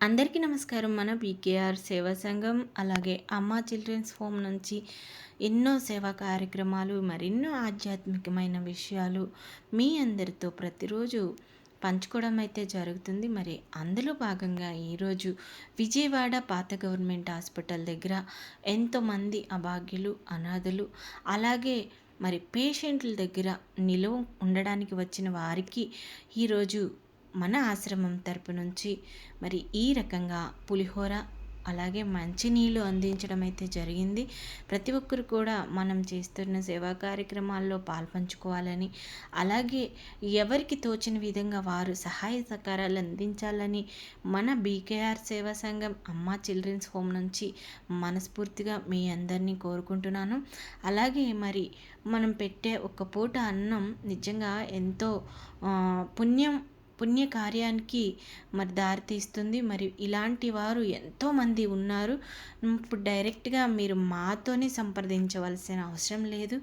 అందరికీ నమస్కారం. మన పీకేఆర్ సేవా సంఘం అలాగే అమ్మ చిల్డ్రన్స్ హోమ్ నుంచి ఎన్నో సేవా కార్యక్రమాలు మరెన్నో ఆధ్యాత్మికమైన విషయాలు మీ అందరితో ప్రతిరోజు పంచుకోవడం అయితే జరుగుతుంది. మరి అందులో భాగంగా ఈరోజు విజయవాడ పాత గవర్నమెంట్ హాస్పిటల్ దగ్గర ఎంతోమంది అభాగ్యులు అనాథులు అలాగే మరి పేషెంట్ల దగ్గర నిలువ ఉండడానికి వచ్చిన వారికి ఈరోజు మన ఆశ్రమం తరపు నుంచి మరి ఈ రకంగా పులిహోర అలాగే మంచినీళ్ళు అందించడం అయితే జరిగింది. ప్రతి ఒక్కరు కూడా మనం చేస్తున్న సేవా కార్యక్రమాల్లో పాల్పంచుకోవాలని అలాగే ఎవరికి తోచిన విధంగా వారు సహాయ సహకారాలు అందించాలని మన బీకేఆర్ సేవా సంఘం అమ్మ చిల్డ్రన్స్ హోమ్ నుంచి మనస్ఫూర్తిగా మీ అందరినీ కోరుకుంటున్నాను. అలాగే మరి మనం పెట్టే ఒక్క పూట అన్నం నిజంగా ఎంతో పుణ్యం పుణ్యకార్యానికి మరి దారితీస్తుంది. మరి ఇలాంటి వారు ఎంతోమంది ఉన్నారు. ఇప్పుడు డైరెక్ట్గా మీరు మాతోనే సంప్రదించవలసిన అవసరం లేదు.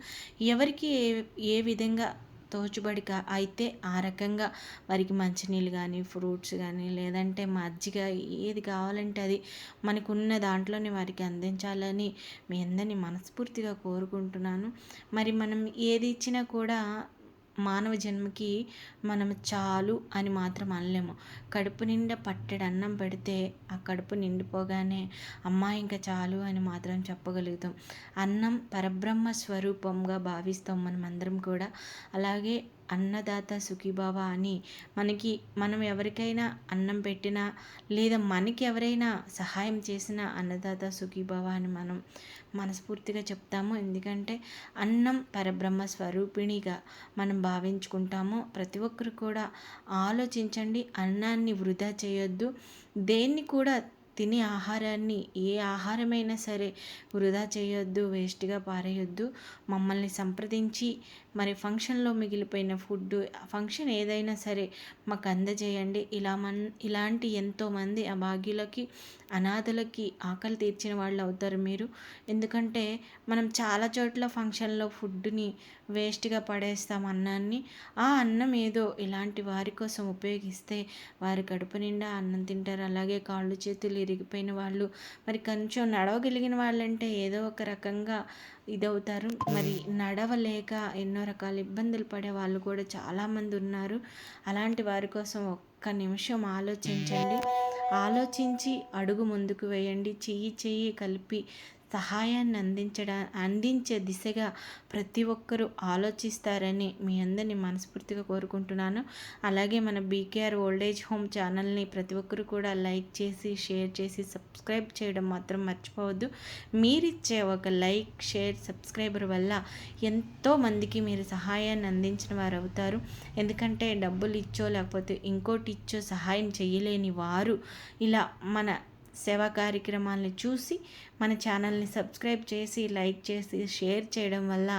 ఎవరికి ఏ ఏ విధంగా తోచుబడి అయితే ఆ రకంగా వారికి మంచినీళ్ళు కానీ ఫ్రూట్స్ కానీ లేదంటే మజ్జిగ ఏది కావాలంటే అది మనకున్న దాంట్లోనే వారికి అందించాలని మీ అందరినీ మనస్ఫూర్తిగా కోరుకుంటున్నాను. మరి మనం ఏది ఇచ్చినా కూడా మానవ జన్మకి మనం చాలు అని మాత్రం అనలేము. కడుపు నిండా పట్టెడు అన్నం పెడితే ఆ కడుపు నిండిపోగానే అమ్మాయి ఇంకా చాలు అని మాత్రం చెప్పగలుగుతాం. అన్నం పరబ్రహ్మ స్వరూపంగా భావిస్తాం మనం అందరం కూడా. అలాగే అన్నదాత సుఖీభావ అని మనకి మనం ఎవరికైనా అన్నం పెట్టినా లేదా మనకి ఎవరైనా సహాయం చేసినా అన్నదాత సుఖీభావ అని మనం మనస్ఫూర్తిగా చెప్తాము. ఎందుకంటే అన్నం పరబ్రహ్మ స్వరూపిణిగా మనం భావించుకుంటామో ప్రతి ఒక్కరు కూడా ఆలోచించండి అన్నాన్ని వృధా చేయొద్దు. దేన్ని కూడా తినే ఆహారాన్ని ఏ ఆహారమైనా సరే వృధా చేయొద్దు వేస్ట్గా పారేయొద్దు. మమ్మల్ని సంప్రదించి మరి ఫంక్షన్లో మిగిలిపోయిన ఫుడ్ ఫంక్షన్ ఏదైనా సరే మాకు అందజేయండి. ఇలా మన్ ఇలాంటి ఎంతోమంది అభాగ్యులకి అనాథలకి ఆకలి తీర్చిన వాళ్ళు అవుతారు మీరు. ఎందుకంటే మనం చాలా చోట్ల ఫంక్షన్లో ఫుడ్ని వేస్ట్గా పడేస్తాం అన్నాన్ని. ఆ అన్నం ఏదో ఇలాంటి వారి కోసం ఉపయోగిస్తే వారి కడుపు నిండా అన్నం తింటారు. అలాగే కాళ్ళు చేతులు ఇరిగిపోయిన వాళ్ళు మరి కొంచెం నడవగలిగిన వాళ్ళంటే ఏదో ఒక రకంగా ఇదవుతారు. మరి నడవలేక ఎన్నో రకాల ఇబ్బందులు పడే వాళ్ళు కూడా చాలామంది ఉన్నారు. అలాంటి వారి కోసం ఒక్క నిమిషం ఆలోచించండి. ఆలోచించి అడుగు ముందుకు వేయండి. చెయ్యి చెయ్యి కలిపి సహాయాన్ని అందించడా అందించే దిశగా ప్రతి ఒక్కరూ ఆలోచిస్తారని మీ అందరినీ మనస్ఫూర్తిగా కోరుకుంటున్నాను. అలాగే మన బీకేఆర్ ఓల్డేజ్ హోమ్ ఛానల్ని ప్రతి ఒక్కరు కూడా లైక్ చేసి షేర్ చేసి సబ్స్క్రైబ్ చేయడం మాత్రం మర్చిపోవద్దు. మీరిచ్చే ఒక లైక్ షేర్ సబ్స్క్రైబర్ వల్ల ఎంతో మందికి మీరు సహాయాన్ని అందించిన వారు అవుతారు ఎందుకంటే డబ్బులు ఇచ్చో లేకపోతే ఇంకోటి ఇచ్చో సహాయం చేయలేని వారు ఇలా మన సేవా కార్యక్రమాలను చూసి మన ఛానల్ని సబ్స్క్రైబ్ చేసి లైక్ చేసి షేర్ చేయడం వల్ల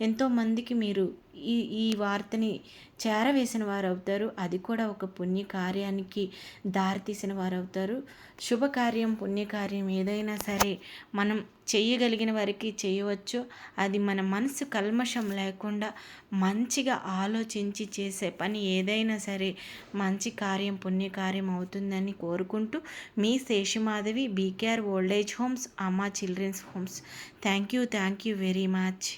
ఎంతోమందికి మీరు ఈ ఈ వార్తని చేరవేసిన వారు అవుతారు అది కూడా ఒక పుణ్యకార్యానికి దారితీసిన వారు అవుతారు శుభకార్యం పుణ్యకార్యం ఏదైనా సరే మనం చేయగలిగిన వారికి చేయవచ్చు. అది మన మనసు కల్మషం లేకుండా మంచిగా ఆలోచించి చేసే పని ఏదైనా సరే మంచి కార్యం పుణ్యకార్యం అవుతుందని కోరుకుంటూ మీ Seshamadhavi BKR old age homes Amma children's homes. Thank you thank you very much.